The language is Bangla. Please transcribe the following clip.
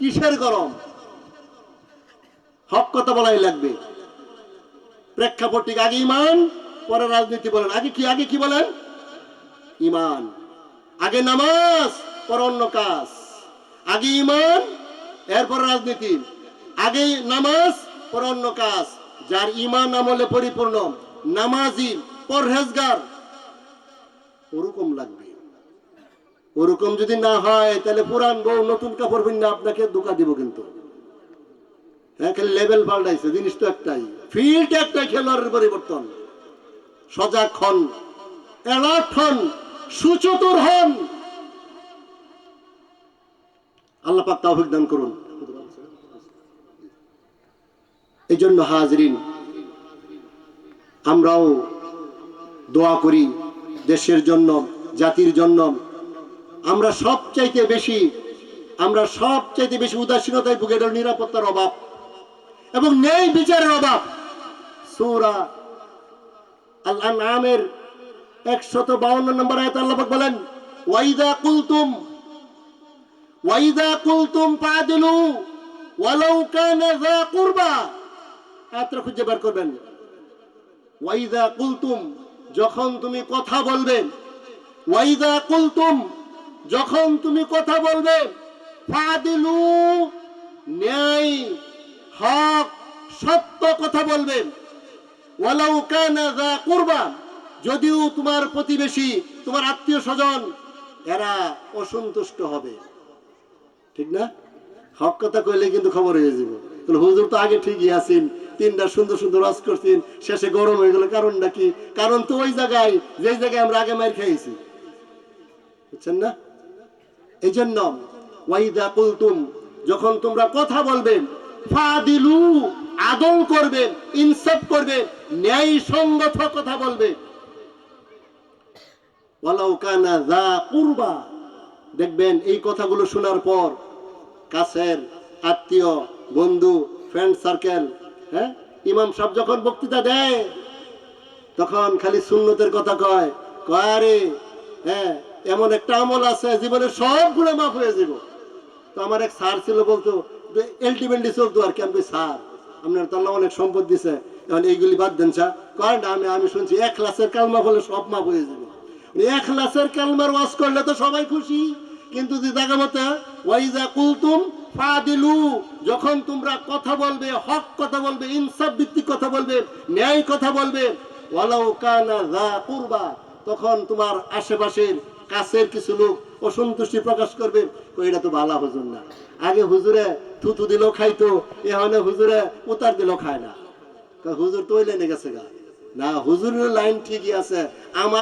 কিসের গরম? হক কথা বলাই লাগবে। প্রেক্ষাপট ঠিক আগে ইমান পরে রাজনীতি বলেন। আগে কি আগে কি বলেন? ইমান আগে নামাজ, পর অন্য কাজ। আগে ইমান এরপর রাজনীতি। আগে নামাজ, পর অন্য কাজ। যার ইমান আমলে পরিপূর্ণ। নামাজি, পরহেজগার। ওরকম লাগবে। ওরকম যদি না হয়, তাহলে পুরান বউ নতুন কাপড় পিন্না আপনাকে ধোকা দিব কিন্তু। হ্যাঁ খালি লেভেল পাল্টাইছে, জিনিস তো একটাই। ফিল্ড একটাই খেলোয়াড়ের পরিবর্তন। সজাগ হন অ্যালার্ট হন, সুচতুর হন। আল্লাহ পাক তাওফিক করুন। এই জন্য হাজরিন, আমরাও দোয়া করি দেশের জন্য, জাতির জন্য আমরা সবচাইতে বেশি, আমরা সবচাইতে বেশি উদাসীনতায় ভুগে এটা নিরাপত্তার অভাব এবং নেই বিচারের অভাব। সূরা আল নামের একশত বাউন্ন নম্বর আয়াত আল্লাহ বলেন, ওয়াইদা কুলতুম ওয়াইদা কুলতুম ফাদিলু ওয়ালাউ কানা যা কুরবা। আয়াতটা খুঁজে বের করবেন। ওয়াইদা কুলতুম, যখন তুমি কথা বলবে, ওয়াইদা কুলতুম যখন তুমি কথা বলবে, ফাদিলু ন্যায় হক সত্য কথা বলবে। ওয়ালাউ কানা যা কুরবা, যদিও তোমার প্রতিবেশী, তোমার আত্মীয় স্বজন এরা অসন্তুষ্ট হবে। ঠিক না? হক কথা কইলে কিন্তু খবর হয়ে যাবে হুজুর তো আগে ঠিকই আছেন, তিনটা সুন্দর সুন্দর রস করছেন, শেষে গরম হয়ে গেল, কারণটা কি? কারণ তো ওই জায়গায় যে জায়গায় আমরা আগে মার খাইছি বুঝছেন না? এই জন্য ওয়াইদা কুলতুম, যখন তোমরা কথা বলবে, ফাদিলু, আদল করবে, ইনসাফ করবে ন্যায় সঙ্গত কথা বলবে। যা কুরবা, দেখবেন এই কথাগুলো শোনার পর কাছের আত্মীয়, বন্ধু ফ্রেন্ড সার্কেল হ্যাঁ? ইমাম সাহেব যখন বক্তৃতা দেয়, তখন খালি সুন্নতের কথা কয় কয় আরে হ্যাঁ? এমন একটা আমল আছে, জীবনে সবগুলো মাফ হয়ে যাব তো আমার এক স্যার ছিল, বলতো এলটিমেটলি চলতো আর কি আমি স্যার, আপনার তো আল্লাহ অনেক সম্পদ দিছে। এখন এইগুলি বাদ দেন, স্যার। না, আমি আমি শুনছি, এক ক্লাসের কালমা বলে সব মাফ হয়ে যাবে এক ক্লাসের কালমার ওয়াজ করলে তো সবাই খুশি। কিন্তু জায়গা মতে, ওয়াইজা কুলতুম ফাদিলু, যখন তোমরা কথা বলবে, হক কথা বলবে, ইনসাফ ভিত্তিক কথা বলবে, ন্যায় কথা বলবে, ওয়ালাউ কানা যা কুরবা, তখন তোমার আশেপাশের কাছের কিছু লোক অসন্তুষ্টি প্রকাশ করবে। এটা তো ভালো হুজুর না। আগে হুজুরে থুতু দিলেও খাইতো এখানে হুজুরে উতার দিলেও খায় না। হুজুর তো ওই লাইনে গেছে গা। না, হুজুরের লাইন ঠিকই আছে। আমার